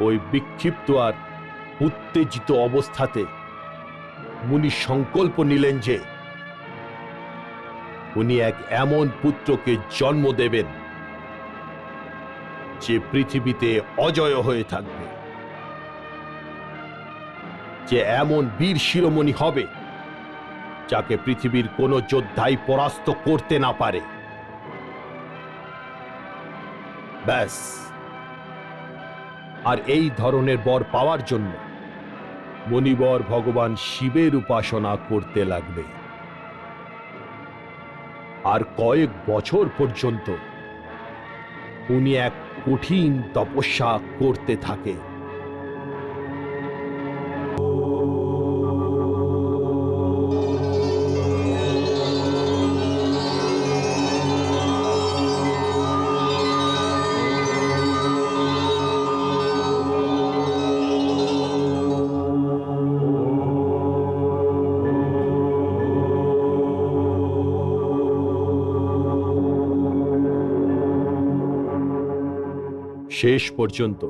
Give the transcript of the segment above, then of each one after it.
ওই বিক্ষিপ্ত আর উত্তেজিত অবস্থাতে মুনি সংকল্প নিলেন যে উনি এক এমন পুত্রকে জন্ম দেবেন যে পৃথিবীতে অজয় হয়ে থাকবে। যে এমন বীর শিরোমণি হবে যাকে পৃথিবীর কোনো যোদ্ধাই পরাস্ত করতে না পারে। ব্যাস। আর এই ধরনের বর পাওয়ার জন্য মণিবর ভগবান শিবের উপাসনা করতে লাগবে। আর কয়েক বছর পর্যন্ত উনি এক কঠিন তপস্যা করতে থাকে। শেষ পর্যন্ত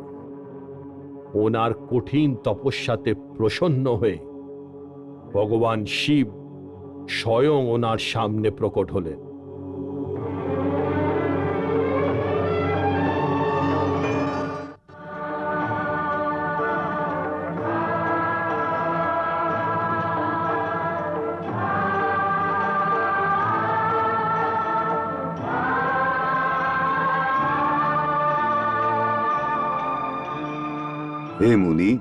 ওনার কঠিন তপস্যাতে প্রসন্ন হয়ে ভগবান শিব স্বয়ং ওনার সামনে প্রকট হলেন। হে মুনি,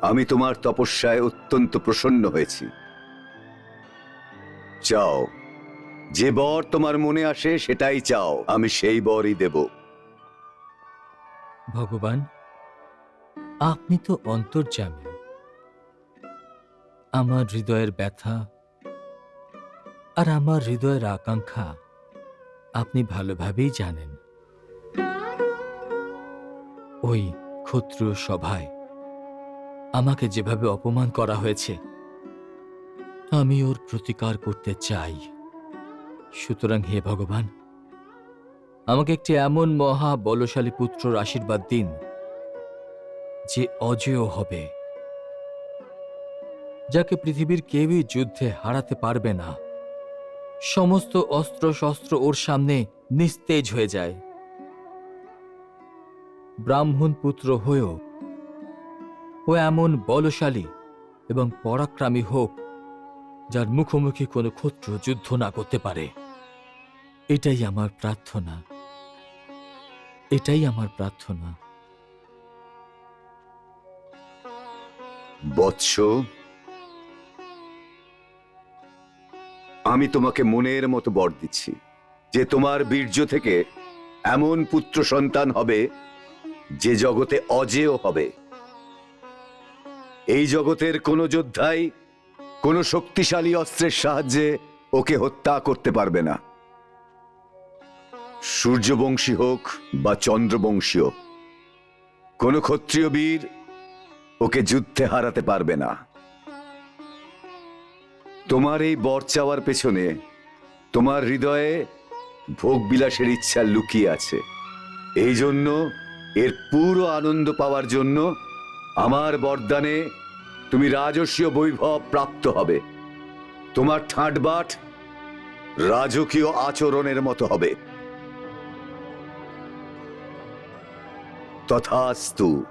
আমি তোমার তপস্যায় অত্যন্ত প্রসন্ন হয়েছি। চাও, যে বর তোমার মনে আসে সেটাই চাও, আমি সেই বরই দেব। ভগবান, আপনি তো অন্তর্যামী। আমার হৃদয়ের ব্যথা আর আমার হৃদয়ের আকাঙ্ক্ষা আপনি ভালোভাবেই জানেন। ওই ক্ষত্রিয় সভায় আমাকে যেভাবে অপমান করা হয়েছে, আমি ওর প্রতিকার করতে চাই। সুতরাং হে ভগবান, আমাকে একটি এমন মহা বলশালী পুত্রর আশীর্বাদ দিন, যে অজেয় হবে, যাকে পৃথিবীর কেউই যুদ্ধে হারাতে পারবে না। সমস্ত অস্ত্র শস্ত্র ওর সামনে নিস্তেজ হয়ে যায়। ব্রাহ্মণ পুত্র হয়েও ও এমন বলশালী এবং পরাক্রামী হোক, যার মুখোমুখি কোনো ক্ষত্র যুদ্ধ না করতে পারে। এটাই আমার প্রার্থনা। এটাই আমার প্রার্থনা। বৎস, আমি তোমাকে মনের মতো বর দিচ্ছি যে তোমার বীর্য থেকে এমন পুত্র সন্তান হবে যে জগতে অজেয় হবে। এই জগতের কোনো যোদ্ধাই কোনো শক্তিশালী অস্ত্রের সাহায্যে ওকে হত্যা করতে পারবে না। সূর্যবংশী হোক বা চন্দ্রবংশীয় কোনো ক্ষত্রিয় বীর ওকে যুদ্ধে হারাতে পারবে না। তোমার এই বর চাওয়ার পেছনে তোমার হৃদয়ে ভোগ বিলাসের ইচ্ছা লুকিয়ে আছে। এই জন্য এর পুরো আনন্দ পাওয়ার জন্য আমার বরদানে তুমি রাজস্বীয় বৈভব প্রাপ্ত হবে। তোমার ঠাঁটবাট রাজকীয় আচরণের মতো হবে। তথাস্তু।